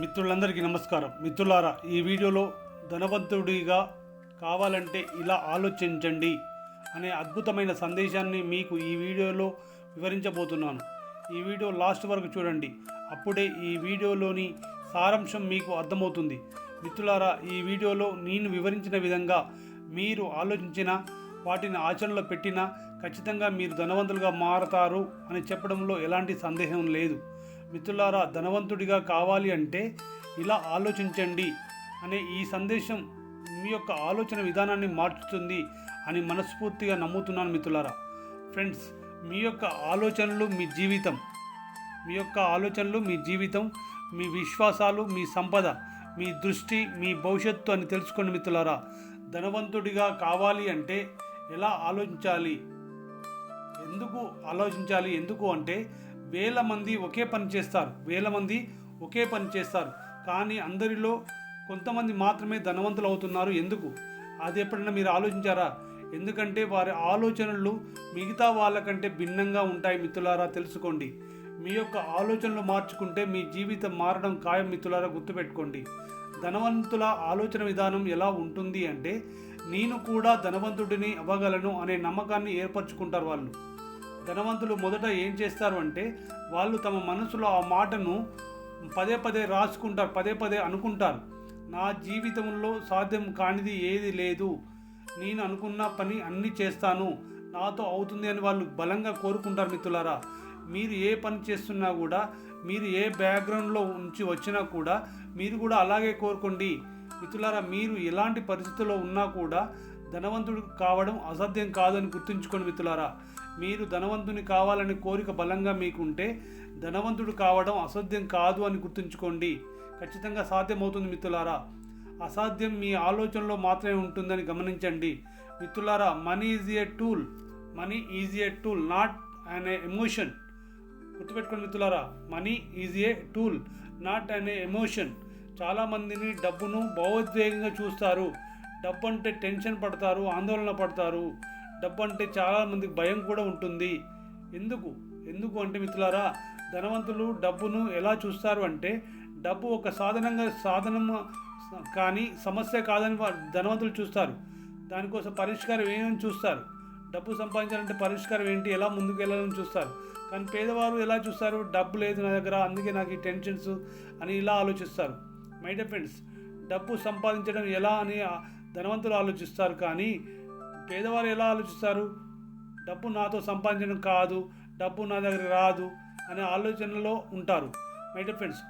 మిత్రులందరికీ నమస్కారం. మిత్రులారా ఈ వీడియోలో ధనవంతుడిగా కావాలంటే ఇలా ఆలోచించండి అనే అద్భుతమైన సందేశాన్ని మీకు ఈ వీడియోలో వివరించబోతున్నాను. ఈ వీడియో లాస్ట్ వరకు చూడండి. అప్పుడే ఈ వీడియోలోని సారాంశం మీకు అర్థమవుతుంది. మిత్రులారా ఈ వీడియోలో నేను వివరించిన విధంగా మీరు ఆలోచించిన వాటిని ఆచరణలో పెట్టినా ఖచ్చితంగా మీరు ధనవంతులుగా మారతారు అని చెప్పడంలో ఎలాంటి సందేహం లేదు. మిత్రులారా ధనవంతుడిగా కావాలి అంటే ఇలా ఆలోచించండి అనే ఈ సందేశం మీ యొక్క ఆలోచన విధానాన్ని మార్చుతుంది అని మనస్ఫూర్తిగా నమ్ముతున్నాను మిత్రులారా. ఫ్రెండ్స్ మీ యొక్క ఆలోచనలు మీ జీవితం. మీ యొక్క ఆలోచనలు మీ జీవితం మీ విశ్వాసాలు మీ సంపద మీ దృష్టి మీ భవిష్యత్తు అని తెలుసుకోండి మిత్రులారా. ధనవంతుడిగా కావాలి అంటే ఎలా ఆలోచించాలి? ఎందుకు ఆలోచించాలి? ఎందుకు అంటే వేల మంది ఒకే పని చేస్తారు. వేల మంది ఒకే పని చేస్తారు. కానీ అందరిలో కొంతమంది మాత్రమే ధనవంతులు అవుతున్నారు ఎందుకు? అది ఎప్పుడైనా మీరు ఆలోచించారా? ఎందుకంటే వారి ఆలోచనలు మిగతా వాళ్ళకంటే భిన్నంగా ఉంటాయి మిత్రులారా తెలుసుకోండి. మీ యొక్క ఆలోచనలు మార్చుకుంటే మీ జీవితం మారడం ఖాయం మిత్రులారా గుర్తుపెట్టుకోండి. ధనవంతుల ఆలోచన విధానం ఎలా ఉంటుంది అంటే నేను కూడా ధనవంతుడిని అవ్వగలను అనే నమ్మకాన్ని ఏర్పరచుకుంటారు వాళ్ళు. ధనవంతులు మొదట ఏం చేస్తారు అంటే వాళ్ళు తమ మనసులో ఆ మాటను పదే పదే రాసుకుంటారు పదే పదే అనుకుంటారు. నా జీవితంలో సాధ్యం కానిది ఏది లేదు. నేను అనుకున్న పని అన్నీ చేస్తాను. నాతో అవుతుంది అని వాళ్ళు బలంగా కోరుకుంటారు మిత్రులారా. మీరు ఏ పని చేస్తున్నా కూడా మీరు ఏ బ్యాక్గ్రౌండ్లో ఉంచి వచ్చినా కూడా మీరు కూడా అలాగే కోరుకోండి. మిత్రులారా మీరు ఎలాంటి పరిస్థితుల్లో ఉన్నా కూడా ధనవంతుడు కావడం అసాధ్యం కాదని గుర్తుంచుకోండి మిత్రులారా. మీరు ధనవంతుని కావాలని కోరిక బలంగా మీకుంటే ధనవంతుడు కావడం అసాధ్యం కాదు అని గుర్తుంచుకోండి. ఖచ్చితంగా సాధ్యమవుతుంది మిత్రులారా. అసాధ్యం మీ ఆలోచనలో మాత్రమే ఉంటుందని గమనించండి. మిత్రులారా money is a tool money is a tool not an emotion గుర్తుపెట్టుకోండి మిత్రులారా money is a tool not an emotion చాలామందిని డబ్బును భావోద్వేగంగా చూస్తారు. డబ్బు అంటే టెన్షన్ పడతారు ఆందోళన పడతారు. డబ్బు అంటే చాలామందికి భయం కూడా ఉంటుంది. ఎందుకు? ఎందుకు అంటే మిత్రులారా ధనవంతులు డబ్బును ఎలా చూస్తారు అంటే డబ్బు ఒక సాధనంగా సాధనం కానీ సమస్య కాదని ధనవంతులు చూస్తారు. దానికోసం పరిష్కారం ఏమని చూస్తారు? డబ్బు సంపాదించాలంటే పరిష్కారం ఏంటి? ఎలా ముందుకు వెళ్ళాలని చూస్తారు? కానీ పేదవారు ఎలా చూస్తారు? డబ్బు లేదు నా దగ్గర అందుకే నాకు ఈ టెన్షన్స్ అని ఇలా ఆలోచిస్తారు. మై డియర్ ఫ్రెండ్స్ డబ్బు సంపాదించడం ఎలా అని ధనవంతులు ఆలోచిస్తారు కానీ పేదవారు ఎలా ఆలోచిస్తారు? డబ్బు నాతో సంపాదించడం కాదు డబ్బు నా దగ్గర రాదు అనే ఆలోచనలో ఉంటారు. మై డియర్ ఫ్రెండ్స్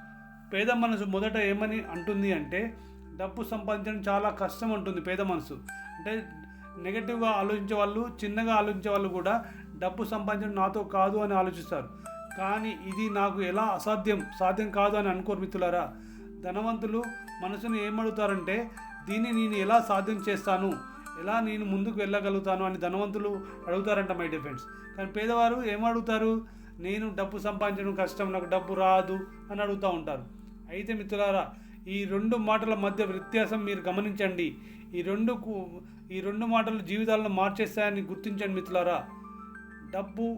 పేద మనసు మొదట ఏమని అంటుంది అంటే డబ్బు సంపాదించడం చాలా కష్టం అంటుంది పేద మనసు. అంటే నెగటివ్గా ఆలోచించే వాళ్ళు చిన్నగా ఆలోచించే వాళ్ళు కూడా డబ్బు సంపాదించడం నాతో కాదు అని ఆలోచిస్తారు. కానీ ఇది నాకు ఎలా అసాధ్యం సాధ్యం కాదు అని అనుకోరు మిత్రులారా? ధనవంతులు మనసును ఏమడుగుతారంటే దీన్ని నేను ఎలా సాధ్యం చేస్తాను? ఎలా నేను ముందుకు వెళ్ళగలుగుతాను అని ధనవంతులు అడుగుతారంట మై డిఫెండ్స్ కానీ పేదవారు ఏమడుగుతారు నేను డబ్బు సంపాదించడం కష్టం నాకు డబ్బు రాదు అని అడుగుతూ ఉంటారు. అయితే మిత్రులారా ఈ రెండు మాటల మధ్య వ్యత్యాసం మీరు గమనించండి. ఈ రెండు కు- ఈ రెండు మాటలు జీవితాలను మార్చేస్తాయని గుర్తించండి మిత్రులారా. డబ్బు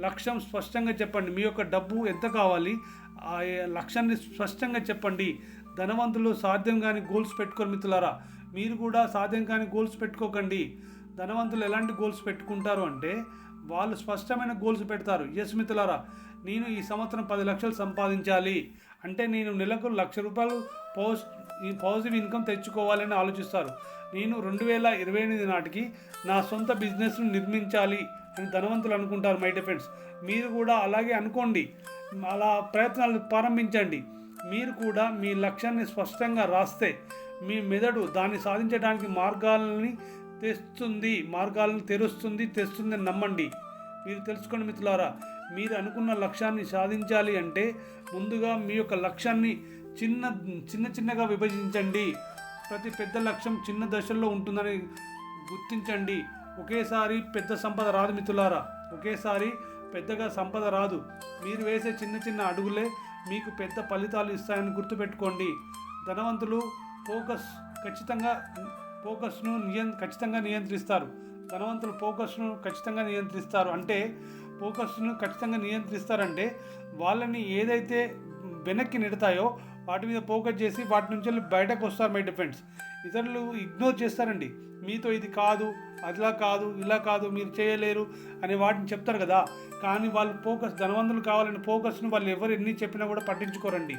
లక్ష్యం స్పష్టంగా చెప్పండి. మీ యొక్క డబ్బు ఎంత కావాలి? ఆ లక్ష్యాన్ని స్పష్టంగా చెప్పండి. ధనవంతులు సాధ్యం కాని గోల్స్ పెట్టుకొని మిత్రులారా. మీరు కూడా సాధ్యం కాని గోల్స్ పెట్టుకోకండి. ధనవంతులు ఎలాంటి గోల్స్ పెట్టుకుంటారు అంటే వాళ్ళు స్పష్టమైన గోల్స్ పెడతారు. ఎస్ మిత్రులారా నేను ఈ సంవత్సరం పది లక్షలు సంపాదించాలి. అంటే నేను నెలకు లక్ష రూపాయలు పోస్ట్ ఈ పాజిటివ్ ఇన్కమ్ తెచ్చుకోవాలని ఆలోచిస్తారు. నేను రెండు వేల ఇరవై ఎనిమిది నాటికి నా సొంత బిజినెస్ను నిర్మించాలి అని ధనవంతులు అనుకుంటారు మై ఫ్రెండ్స్ మీరు కూడా అలాగే అనుకోండి. అలా ప్రయత్నాలు ప్రారంభించండి. మీరు కూడా మీ లక్ష్యాన్ని స్పష్టంగా రాస్తే మీ మెదడు దాన్ని సాధించడానికి మార్గాలని తెస్తుంది మార్గాలను తెరుస్తుంది తెస్తుంది అని నమ్మండి. మీరు తెలుసుకోండి మిత్రులారా మీరు అనుకున్న లక్ష్యాన్ని సాధించాలి అంటే ముందుగా మీ యొక్క లక్ష్యాన్ని చిన్న చిన్న చిన్నగా విభజించండి. ప్రతి పెద్ద లక్ష్యం చిన్న దశల్లో ఉంటుందని గుర్తించండి. ఒకేసారి పెద్ద సంపద రాదు మిత్రులారా ఒకేసారి పెద్దగా సంపద రాదు. మీరు వేసే చిన్న చిన్న అడుగులే మీకు పెద్ద ఫలితాలు ఇస్తాయని గుర్తుపెట్టుకోండి. ధనవంతులు ఫోకస్ ఖచ్చితంగా ఫోకస్ను నియం ఖచ్చితంగా నియంత్రిస్తారు. ధనవంతులు ఫోకస్ను ఖచ్చితంగా నియంత్రిస్తారు. అంటే ఫోకస్ను ఖచ్చితంగా నియంత్రిస్తారంటే వాళ్ళని ఏదైతే వెనక్కి నెడతాయో వాటి మీద ఫోకస్ చేసి వాటి నుంచి వెళ్ళి బయటకు వస్తారు మై డిఫెండ్స్ ఇతరులు ఇగ్నోర్ చేస్తారండి. మీతో ఇది కాదు అదిలా కాదు ఇలా కాదు మీరు చేయలేరు అని వాటిని చెప్తారు కదా. కానీ వాళ్ళు ఫోకస్ ధనవంతులు కావాలని ఫోకస్ను వాళ్ళు ఎవరు ఎన్ని చెప్పినా కూడా పట్టించుకోరండి.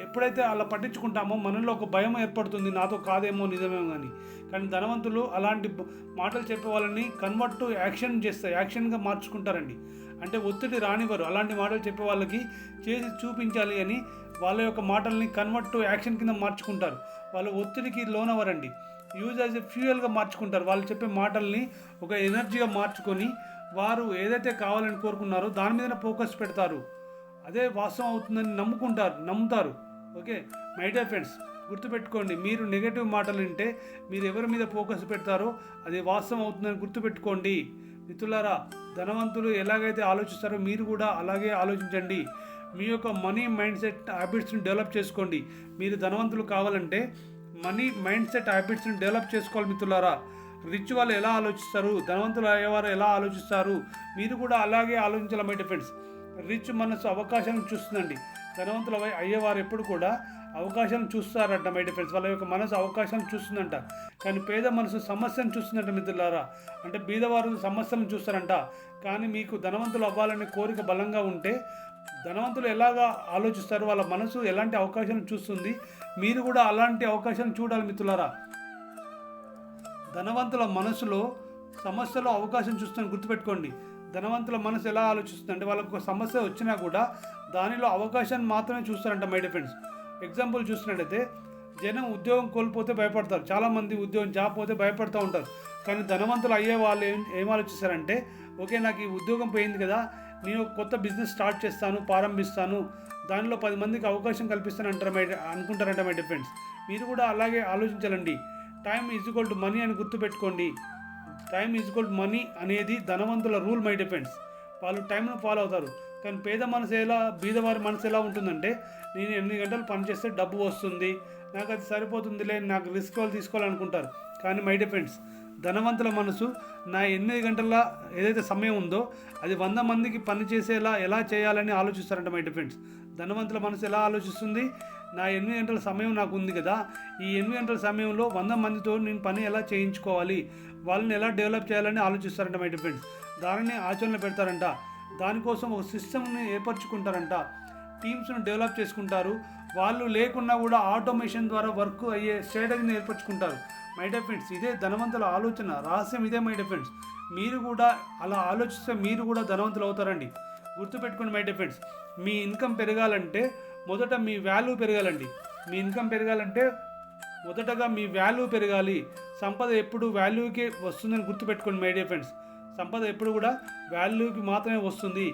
ఎప్పుడైతే అలా పట్టించుకుంటామో మనలో ఒక భయం ఏర్పడుతుంది నాతో కాదేమో నిజమేమో అని. కానీ ధనవంతులు అలాంటి మాటలు చెప్పే వాళ్ళని కన్వర్ట్ టు యాక్షన్ చేస్తారు యాక్షన్గా మార్చుకుంటారండి. అంటే ఒత్తిడి రానివ్వరు. అలాంటి మాటలు చెప్పే వాళ్ళకి చేసి చూపించాలి అని వాళ్ళ యొక్క మాటల్ని కన్వర్ట్ టు యాక్షన్ కింద మార్చుకుంటారు. వాళ్ళు ఒత్తిడికి లోనవరండి యూజ్ యాజ్ ఎ ఫ్యూయల్గా మార్చుకుంటారు. వాళ్ళు చెప్పే మాటల్ని ఒక ఎనర్జీగా మార్చుకొని వారు ఏదైతే కావాలని కోరుకున్నారో దాని మీదనే ఫోకస్ పెడతారు. అదే వాస్తవం అవుతుందని నమ్ముకుంటారు నమ్ముతారు. ఓకే? మై డియర్ ఫ్రెండ్స్ గుర్తుపెట్టుకోండి మీరు నెగటివ్ మాటలు వింటే మీరు ఎవరి మీద ఫోకస్ పెడతారో అది వాస్తవం అవుతుందని గుర్తుపెట్టుకోండి. మిత్రులారా ధనవంతులు ఎలాగైతే ఆలోచిస్తారో మీరు కూడా అలాగే ఆలోచించండి. మీ యొక్క మనీ మైండ్ సెట్ హ్యాబిట్స్ని డెవలప్ చేసుకోండి. మీరు ధనవంతులు కావాలంటే మనీ మైండ్ సెట్ హ్యాబిట్స్ని డెవలప్ చేసుకోవాలి మిత్రులారా. రిచ్ వాళ్ళు ఎలా ఆలోచిస్తారు? ధనవంతులు అయ్యేవారు ఎలా ఆలోచిస్తారు? మీరు కూడా అలాగే ఆలోచించాలి మై ఫ్రెండ్స్ రిచ్ మనసు అవకాశం చూస్తుందండి. ధనవంతులు అయ్యేవారు ఎప్పుడు కూడా అవకాశం చూస్తారంట మై ఫ్రెండ్స్ వాళ్ళ యొక్క మనసు అవకాశం చూస్తుందంట. కానీ పేద మనసు సమస్యను చూస్తుందంట మిత్రులారా. అంటే బీదవారు సమస్యలను చూస్తారంట. కానీ మీకు ధనవంతులు అవ్వాలనే కోరిక బలంగా ఉంటే ధనవంతులు ఎలాగా ఆలోచిస్తారు? వాళ్ళ మనసు ఎలాంటి అవకాశం చూస్తుంది? మీరు కూడా అలాంటి అవకాశం చూడాలి మిత్రులారా. ధనవంతుల మనసులో సమస్యలో అవకాశం చూస్తుందని గుర్తుపెట్టుకోండి. ధనవంతుల మనసు ఎలా ఆలోచిస్తుంది అంటే వాళ్ళకు ఒక సమస్య వచ్చినా కూడా దానిలో అవకాశాన్ని మాత్రమే చూస్తారంట మై ఫ్రెండ్స్ ఎగ్జాంపుల్ చూసినట్టయితే జనం ఉద్యోగం కోల్పోతే భయపడతారు. చాలామంది ఉద్యోగం జాబ్ పోతే భయపడుతూ ఉంటారు. కానీ ధనవంతులు అయ్యే వాళ్ళు ఏం ఏం ఆలోచిస్తారంటే ఓకే నాకు ఈ ఉద్యోగం పోయింది కదా నేను కొత్త బిజినెస్ స్టార్ట్ చేస్తాను ప్రారంభిస్తాను. దానిలో పది మందికి అవకాశం కల్పిస్తాను అంటారు మై అనుకుంటారంట మై ఫ్రెండ్స్ మీరు కూడా అలాగే ఆలోచించాలండి. Time is equal to money అని గుర్తుపెట్టుకోండి. టైం ఈజ్ ఈక్వల్ మనీ అనేది ధనవంతుల రూల్ మై డిపెండ్స్ వాళ్ళు టైంను ఫాలో అవుతారు. కానీ పేద మనసు ఎలా బీదవారి మనసు ఎలా ఉంటుందంటే నేను ఎనిమిది గంటలు పనిచేస్తే డబ్బు వస్తుంది నాకు అది సరిపోతుందిలే నాకు రిస్క్ వాళ్ళు తీసుకోవాలనుకుంటారు. కానీ మై డిపెండ్స్ ధనవంతుల మనసు నా ఎనిమిది గంటల ఏదైతే సమయం ఉందో అది వంద మందికి పని చేసేలా ఎలా చేయాలని ఆలోచిస్తారంట మై డిపెండ్స్ ధనవంతుల మనసు ఎలా ఆలోచిస్తుంది? నా ఎనిమిది గంటల సమయం నాకు ఉంది కదా. ఈ ఎనిమిది గంటల సమయంలో వంద మందితో నేను పని ఎలా చేయించుకోవాలి? వాళ్ళని ఎలా డెవలప్ చేయాలని ఆలోచిస్తారంట మై డిపెండ్స్ దానిని ఆచరణలో పెడతారంట. దానికోసం ఒక సిస్టమ్ని ఏర్పరచుకుంటారంట. టీమ్స్ను డెవలప్ చేసుకుంటారు. వాళ్ళు లేకున్నా కూడా ఆటోమేషన్ ద్వారా వర్క్ అయ్యే స్ట్రాటజీని ఏర్పరచుకుంటారు. మై ఫ్రెండ్స్ ఇదే ధనవంతుల ఆలోచన రహస్యం ఇదే మై ఫ్రెండ్స్ మీరు కూడా అలా ఆలోచిస్తే మీరు కూడా ధనవంతులు అవుతారండి. గుర్తుపెట్టుకోండి మై ఫ్రెండ్స్ మీ ఇన్కమ్ పెరగాలంటే మొదట మీ వాల్యూ పెరగాలండి. మీ ఇన్కమ్ పెరగాలంటే మొదటగా మీ వాల్యూ పెరగాలి. సంపద ఎప్పుడు వాల్యూకి వస్తుందని గుర్తుపెట్టుకోండి మై డియర్ ఫ్రెండ్స్ సంపద ఎప్పుడు కూడా వాల్యూకి మాత్రమే వస్తుంది.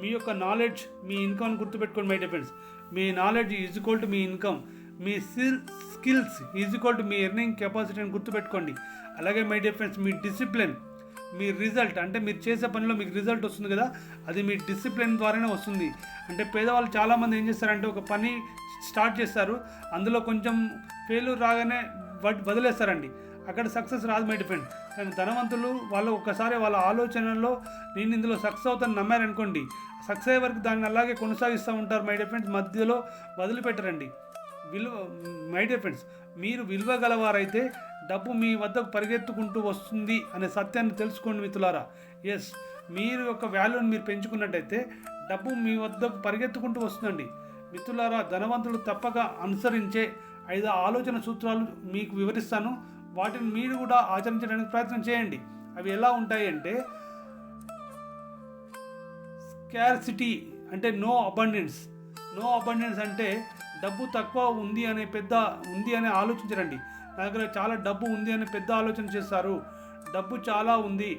మీ యొక్క నాలెడ్జ్ మీ ఇన్కమ్ని గుర్తుపెట్టుకోండి మై డియర్ ఫ్రెండ్స్ మీ నాలెడ్జ్ ఈజ్ ఈక్వల్ టు మీ income me skill skills is equal to me earning కెపాసిటీని గుర్తుపెట్టుకోండి. అలాగే మై డియర్ ఫ్రెండ్స్ మీ డిసిప్లిన్ మీ రిజల్ట్ అంటే మీరు చేసే పనిలో మీకు రిజల్ట్ వస్తుంది కదా అది మీ డిసిప్లిన్ ద్వారానే వస్తుంది. అంటే పేదవాళ్ళు చాలామంది ఏం చేస్తారంటే ఒక పని స్టార్ట్ చేస్తారు అందులో కొంచెం ఫెయిల్యూర్ రాగానే వడ్- వదిలేస్తారండి. అక్కడ సక్సెస్ రాదు మై డిపెండ్ కానీ ధనవంతులు వాళ్ళు ఒక్కసారి వాళ్ళ ఆలోచనలో నేను ఇందులో సక్సెస్ అవుతాను నమ్మారనుకోండి సక్సెస్ అయ్యే వరకు దాన్ని అలాగే కొనసాగిస్తూ ఉంటారు మై డిఫెండ్స్ మధ్యలో వదిలిపెట్టరండి. విలువ మై డియర్ ఫ్రెండ్స్ మీరు విలువ గలవారైతే డబ్బు మీ వద్దకు పరిగెత్తుకుంటూ వస్తుంది అనే సత్యాన్ని తెలుసుకోండి మిత్రులారా. ఎస్ మీరు యొక్క వాల్యూని మీరు పెంచుకున్నట్టయితే డబ్బు మీ వద్దకు పరిగెత్తుకుంటూ వస్తుందండి. మిత్రులారా ధనవంతులు తప్పక అనుసరించే ఐదు ఆలోచన సూత్రాలు మీకు వివరిస్తాను. వాటిని మీరు కూడా ఆచరించడానికి ప్రయత్నం చేయండి. అవి ఎలా ఉంటాయి అంటే స్కార్సిటీ అంటే నో అబండెన్స్ నో అబండెన్స్ అంటే డబ్బు తక్కువ ఉంది అనే పెద్ద ఉంది అని ఆలోచించరండి. నా దగ్గర చాలా డబ్బు ఉంది అని పెద్ద ఆలోచన చేస్తారు. డబ్బు చాలా ఉంది.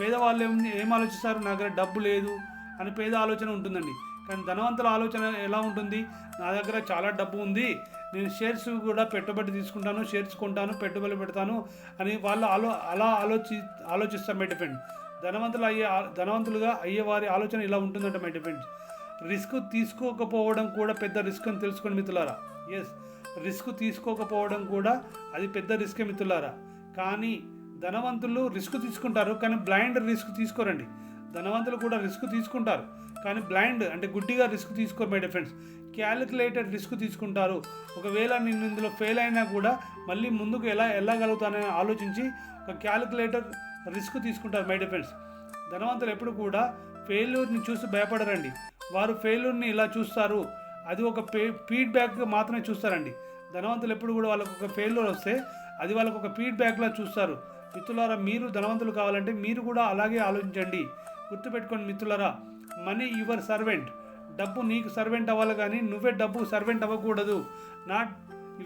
పేదవాళ్ళు ఏం ఏం ఆలోచిస్తారు? నా దగ్గర డబ్బు లేదు అని పేద ఆలోచన ఉంటుందండి. కానీ ధనవంతుల ఆలోచన ఎలా ఉంటుంది? నా దగ్గర చాలా డబ్బు ఉంది. నేను షేర్స్ కూడా పెట్టుబడి తీసుకుంటాను షేర్స్ కొంటాను పెట్టుబడి పెడతాను అని వాళ్ళు ఆలో అలా ఆలోచి ఆలోచిస్తాం మై డిపెండ్ ధనవంతులు అయ్యే ధనవంతులుగా అయ్యే వారి ఆలోచన ఇలా ఉంటుందంట మై డిపెండ్స్ రిస్క్ తీసుకోకపోవడం కూడా పెద్ద రిస్క్ అని తెలుసుకోండి మిత్రులారా. ఎస్ రిస్క్ తీసుకోకపోవడం కూడా అది పెద్ద రిస్కే మిత్రులారా. కానీ ధనవంతులు రిస్క్ తీసుకుంటారు కానీ బ్లైండ్ రిస్క్ తీసుకోరండి. ధనవంతులు కూడా రిస్క్ తీసుకుంటారు కానీ బ్లైండ్ అంటే గుడ్డిగా రిస్క్ తీసుకోరు మై ఫ్రెండ్స్ క్యాలిక్యులేటెడ్ రిస్క్ తీసుకుంటారు. ఒకవేళ నేను ఇందులో ఫెయిల్ అయినా కూడా మళ్ళీ ముందుకు ఎలా వెళ్ళగలుగుతానని ఆలోచించి ఒక క్యాలిక్యులేటర్ రిస్క్ తీసుకుంటారు మై ఫ్రెండ్స్ ధనవంతులు ఎప్పుడు కూడా ఫెయిల్యూర్ని చూసి భయపడరండి. వారు ఫెయిల్యూర్ని ఇలా చూస్తారు. అది ఒక పే ఫీడ్బ్యాక్ మాత్రమే చూస్తారండి. ధనవంతులు ఎప్పుడు కూడా వాళ్ళకు ఒక ఫెయిల్యూర్ వస్తే అది వాళ్ళకు ఒక ఫీడ్బ్యాక్లా చూస్తారు. మిత్రులారా మీరు ధనవంతులు కావాలంటే మీరు కూడా అలాగే ఆలోచించండి. గుర్తుపెట్టుకోండి మిత్రులారా మనీ యువర్ సర్వెంట్. డబ్బు నీకు సర్వెంట్ అవ్వాలి కానీ నువ్వే డబ్బు సర్వెంట్ అవ్వకూడదు. నాట్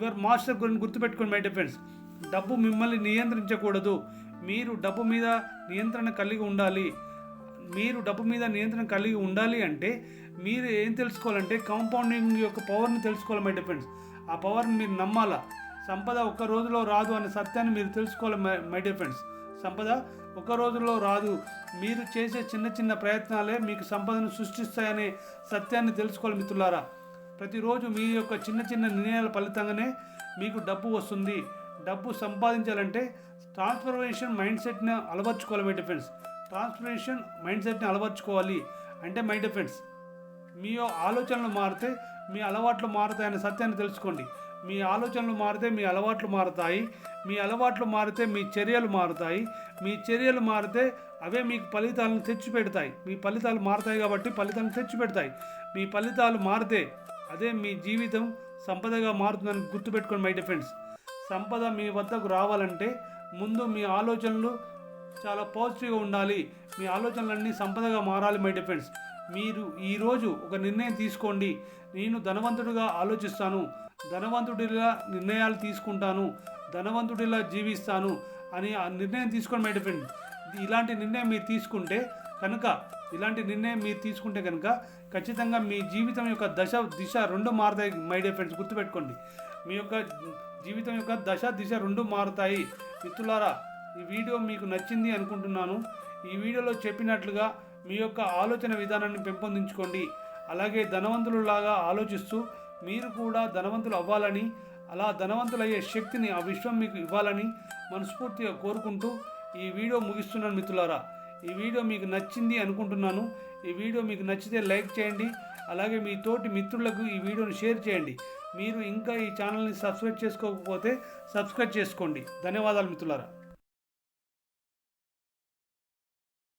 యువర్ మాస్టర్ గురించి గుర్తుపెట్టుకోండి మై డిఫెన్స్ డబ్బు మిమ్మల్ని నియంత్రించకూడదు. మీరు డబ్బు మీద నియంత్రణ కలిగి ఉండాలి. మీరు డబ్బు మీద నియంత్రణ కలిగి ఉండాలి అంటే మీరు ఏం తెలుసుకోవాలంటే కాంపౌండింగ్ యొక్క పవర్ని తెలుసుకోవాలి మై డిఫెండ్స్ ఆ పవర్ని మీరు నమ్మాలా? సంపద ఒక్క రోజులో రాదు అనే సత్యాన్ని మీరు తెలుసుకోవాలి మై మై డిఫెండ్స్ సంపద ఒక రోజులో రాదు. మీరు చేసే చిన్న చిన్న ప్రయత్నాలే మీకు సంపదను సృష్టిస్తాయనే సత్యాన్ని తెలుసుకోవాలి మిత్రులారా. ప్రతిరోజు మీ యొక్క చిన్న చిన్న నిర్ణయాల ఫలితంగానే మీకు డబ్బు వస్తుంది. డబ్బు సంపాదించాలంటే ట్రాన్స్ఫర్మేషన్ మైండ్ సెట్ని అలవర్చుకోవాలి మై డిఫెన్స్ ట్రాన్స్ఫర్మేషన్ మైండ్ సెట్ని అలవర్చుకోవాలి అంటే మై డిఫెన్స్. మీ ఆలోచనలు మారితే మీ అలవాట్లు మారుతాయనే సత్యాన్ని తెలుసుకోండి. మీ ఆలోచనలు మారితే మీ అలవాట్లు మారుతాయి. మీ అలవాట్లు మారితే మీ చర్యలు మారుతాయి. మీ చర్యలు మారితే అవే మీకు ఫలితాలను తెచ్చిపెడతాయి. మీ ఫలితాలు మారుతాయి కాబట్టి ఫలితాలను తెచ్చిపెడతాయి. మీ ఫలితాలు మారితే అదే మీ జీవితం సంపదగా మారుతుందని గుర్తుపెట్టుకోండి మై డిఫెండ్స్ సంపద మీ వద్దకు రావాలంటే ముందు మీ ఆలోచనలు చాలా పాజిటివ్గా ఉండాలి. మీ ఆలోచనలన్నీ సంపదగా మారాలి మై డిఫెండ్స్ మీరు ఈరోజు ఒక నిర్ణయం తీసుకోండి. నేను ధనవంతుడిగా ఆలోచిస్తాను. ధనవంతుడిలా నిర్ణయాలు తీసుకుంటాను. ధనవంతుడిలా జీవిస్తాను అని ఆ నిర్ణయం తీసుకోండి మై డిఫెండ్ ఇలాంటి నిర్ణయం మీరు తీసుకుంటే కనుక ఇలాంటి నిర్ణయం మీరు తీసుకుంటే కనుక ఖచ్చితంగా మీ జీవితం యొక్క దశ దిశ రెండు మారుతాయి మై డియర్ ఫ్రెండ్స్ గుర్తుపెట్టుకోండి. మీ యొక్క జీవితం యొక్క దశ దిశ రెండు మారుతాయి. మిత్రులారా ఈ వీడియో మీకు నచ్చింది అనుకుంటున్నాను. ఈ వీడియోలో చెప్పినట్లుగా మీ యొక్క ఆలోచన విధానాన్ని పెంపొందించుకోండి. అలాగే ధనవంతులలాగా ఆలోచిస్తూ మీరు కూడా ధనవంతులు అవ్వాలని అలా ధనవంతులయ్యే శక్తిని ఆ విశ్వం మీకు ఇవ్వాలని మనస్ఫూర్తిగా కోరుకుంటూ ఈ వీడియో ముగిస్తున్నాను మిత్రులారా. ఈ వీడియో మీకు నచ్చింది అనుకుంటున్నాను. ఈ వీడియో మీకు నచ్చితే లైక్ చేయండి. అలాగే మీ తోటి మిత్రులకు ఈ వీడియోను షేర్ చేయండి. మీరు ఇంకా ఈ ఛానల్ని సబ్స్క్రైబ్ చేసుకోకపోతే సబ్స్క్రైబ్ చేసుకోండి. ధన్యవాదాలు మిత్రులారా.